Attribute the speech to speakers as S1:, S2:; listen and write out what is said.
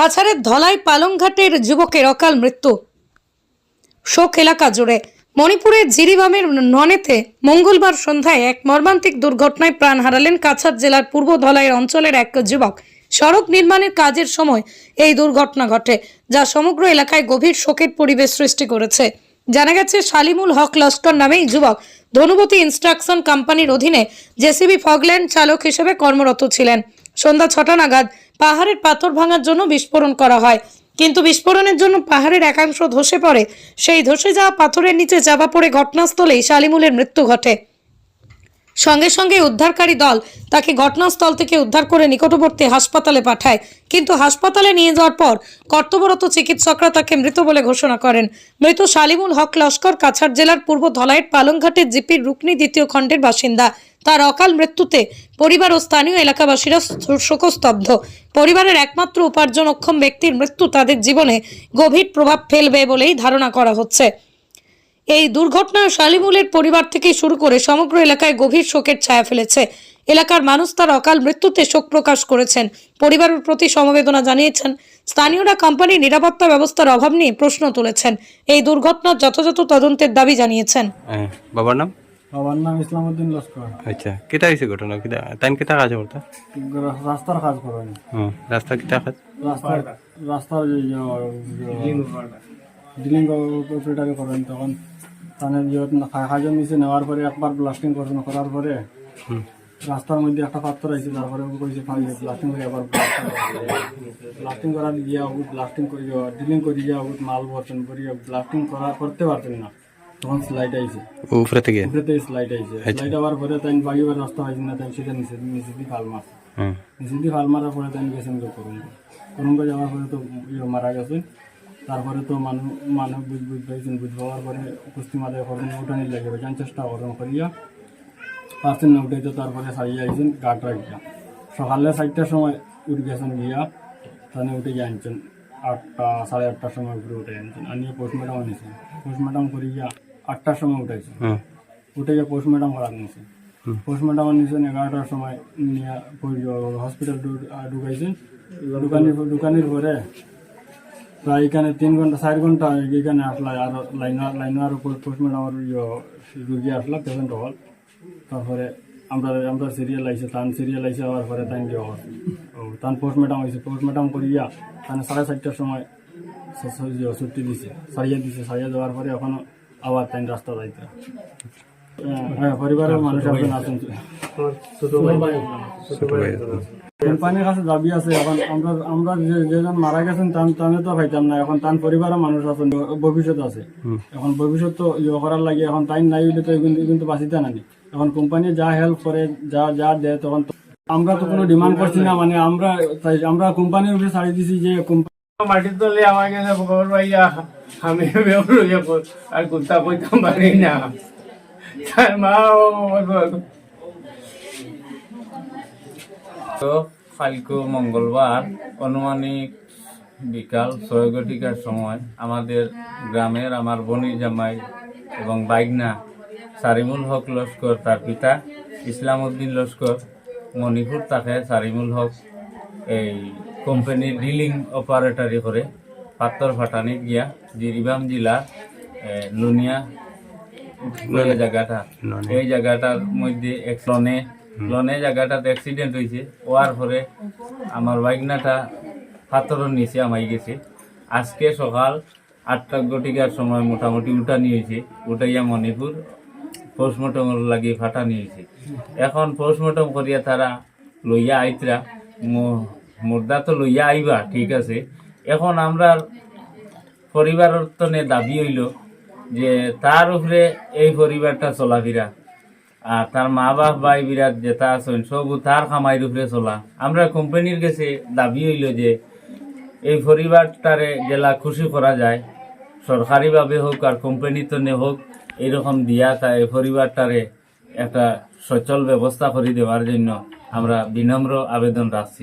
S1: কাছাড়ের ধলাই পালংঘাটের যুবকের অকাল মৃত্যু। শোক এলাকা জুড়ে। মণিপুরের জিরিবামের ননেতে মঙ্গলবার সন্ধ্যায় এক মর্মান্তিক দুর্ঘটনায় প্রাণ হারালেন কাছাড় জেলার পূর্ব ধলাইয়ের অঞ্চলের এক যুবক। সড়ক নির্মাণের কাজের সময় এই দুর্ঘটনা ঘটে, যা সমগ্র এলাকায় গভীর শোকের পরিবেশ সৃষ্টি করেছে। জানা গেছে, শালিমুল হক লস্কর নামে এই যুবক ধনুবতী ইনস্ট্রাকশন কোম্পানির অধীনে জেসিবি ফগল্যান্ড চালক হিসেবে কর্মরত ছিলেন। সন্ধ্যা ছটা নাগাদ পাহাড়ের পাথর ভাঙার জন্য বিস্ফোরণ করা হয়। কিন্তু বিস্ফোরণের জন্য পাহাড়ের একাংশ ধসে পড়ে। সেই ধসে যাওয়া পাথরের নিচে চাপা পড়ে ঘটনাস্থলেই শালিমুলের মৃত্যু ঘটে। সঙ্গে সঙ্গে উদ্ধারকারী দল তাকে ঘটনাস্থল থেকে উদ্ধার করে নিকটবর্তী হাসপাতালে পাঠায়। কিন্তু হাসপাতালে নিয়ে যাওয়ার পর কর্তব্যরত চিকিৎসকরা তাকে মৃত বলে ঘোষণা করেন। মৃত শালিমুল হক লস্কর কাছাড় জেলার পূর্ব ধলাইয়ের পালংঘাটের জিপির রুকনি দ্বিতীয় খণ্ডের বাসিন্দা। তার অকাল মৃত্যুতে পরিবার ও স্থানীয় এলাকাবাসীরা শোকস্তব্ধ। পরিবারের একমাত্র উপার্জনক্ষম ব্যক্তির মৃত্যু তাদের জীবনে গভীর প্রভাব ফেলবে বলেই ধারণা করা হচ্ছে। এই দুর্ঘটনা শালিমুলের পরিবার থেকে শুরু করে সমগ্র এলাকায় গভীর শোকের ছায়া ফেলেছে। এলাকার মানুষ তার অকাল মৃত্যুতে শোক প্রকাশ করেছেন। পরিবারের প্রতি সমবেদনা জানিয়েছেন। স্থানীয়রা কোম্পানির নিরাপত্তা ব্যবস্থার অভাব নিয়ে প্রশ্ন তুলেছেন। এই দুর্ঘটনার যথাযথ তদন্তের দাবি জানিয়েছেন।
S2: হ্যাঁ বাবার নাম?
S3: বাবার নাম ইসলামউদ্দিন লস্কর।
S2: আচ্ছা কেটা হয়েছে ঘটনা? তাইন কেটা কাজ করতা?
S3: রাস্তার কাজ করেন।
S2: রাস্তা কিতা কাজ?
S3: রাস্তার রাস্তার ডিলিং অপারেটারে করেন তখন। তাহলে কাজের নিচে নেওয়ার পরে একবার ব্লাস্টিং করছেন করার পরে রাস্তার মধ্যে একটা পাত্র আছে তারপরে কইছে ব্লাস্টিং করে আবার ব্লাস্টিং করার গিয়া ও ব্লাস্টিং করে ডিলিং করে গিয়া ও মাল ভরছেন করে ব্লাস্টিং করা করতে পারতেন না। তখন স্লাইড আইছে।
S2: উপরে থেকে?
S3: উপরেতে স্লাইড আইছে। স্লাইড আবার পরে তাই বাগিবার রাস্তা হয়েছে না তাই সেটা নিচে নিচে দিয়ে ফাল মারছে
S2: হুম।
S3: নিচে দিয়ে ফাল মারার পরে তাই গেছেন করুন করুন যাওয়ার পরে তো মারা গেছে। তারপরে তো মানুষ মানুষ বুঝ বুঝ পাইছেন বুঝ পাওয়ার পরে কুস্তি মাথায় করেন উঠানি লাগে যান চেষ্টা করেন করিয়া। পারছেন না তারপরে সারিয়ে আইছেন গাট রাখিয়া সকালে চারটার সময় উঠে গেছেন গিয়া তাহলে উঠে গিয়ে আনছেন। আটটা সাড়ে আটটার সময় উপরে উঠে আনছেন আনিয়ে পোস্টমর্টম আনিয়েছেন পোস্টমর্টম করি গিয়া আটটার সময় উঠেছে উঠে গিয়ে পোস্টমর্টম করা নিয়েছে
S2: হুম।
S3: পোস্টমর্টম নিয়েছেন এগারোটার সময় নিয়ে হসপিটাল ঢুকাইছেন। দোকানের দোকানের পরে প্রায় এখানে তিন ঘণ্টা চার ঘণ্টা এখানে আসলা আর লাইন লাইন আর পোস্টমর্টম আমার রুগী আসলা পেশেন্ট হল। তারপরে আমরা আমরা সিরিয়াল আইছে তান সিরিয়াল আইছে আবার পরে তাই দিয়ে হল। ও তান পোস্টমর্টম হয়েছে পোস্টমর্টম করিয়া তাহলে সাড়ে চারটার সময় ইয়ে ছুটি দিছে সারিয়ে দিছে সারিয়ে দেওয়ার পরে এখনও আবার তাই রাস্তা যাইতে। হ্যাঁ পরিবারের মানুষ একজন আছেন।
S2: ছোট ভাই।
S3: কোম্পানির কাছে দাবি আছে, এখন আমরা আমরা যেজন মারা গেছেন, তান তানে তো পাইতাম না, এখন তান পরিবারের মানুষ আছেন ভবিষ্যৎ আছে। এখন ভবিষ্যৎ তো ইয়ে করার লাগে, এখন টাইম নাই হইলে তো কিন্তু বাঁচিতে নানি এখন কোম্পানি যা হেল্প করে, যা যা দেয়, তখন আমরা তো কোনো ডিমান্ড করছি না মানে আমরা আমরা কোম্পানির উপরে ছাড়ি দিছি যে
S4: মাটির তলে আমার কাছে খবর পাইয়া আমি আর কুত্তা কইতাম পারি না। তার মা তো কালকে মঙ্গলবার অনুমানিক বিকাল ছয় ঘটিকার সময় আমাদের গ্রামের আমার বনি জামাই এবং বাইগনা সারিমুল হক লস্কর তার পিতা ইসলাম উদ্দিন লস্কর মণিপুর তাকে সারিমুল হক এই কোম্পানির ডিলিং অপারেটরি করে পাত্তর ফাটানি গিয়া জিরিবাম জেলা লুনিয়া বলে জায়গাটা। এই জায়গাটার মধ্যে এক লনে লনে জায়গাটাতে অ্যাক্সিডেন্ট হয়েছে হওয়ার পরে আমার বাইকনাটা পাথরের নিচে আমাই গেছে। আজকে সকাল আটটা গটিকার সময় মোটামুটি উঠানি হয়েছে উঠাইয়া মণিপুর পোস্টমর্টম লাগিয়ে ফাটা হয়েছে এখন পোস্টমর্টম করিয়া তারা লইয়া আইতরা। মুর্দা তো লইয়া আইবা, ঠিক আছে। এখন আমরা পরিবারের তনে দাবি হইল যে তার উপরে এই পরিবারটা চলাফেরা। আর তার মা বাপ ভাই বিরাট যেটা আছেন, সব তার খামাই উপরে চলা। আমরা কোম্পানির কাছে দাবি হইল যে, এই পরিবারটারে গেলা খুশি করা যায়। সরকারিভাবে হোক আর কোম্পানি তনে হোক এরকম দিয়া তা এই পরিবারটারে একটা সচল ব্যবস্থা করে দেওয়ার জন্য আমরা বিনম্র আবেদন রাখছি।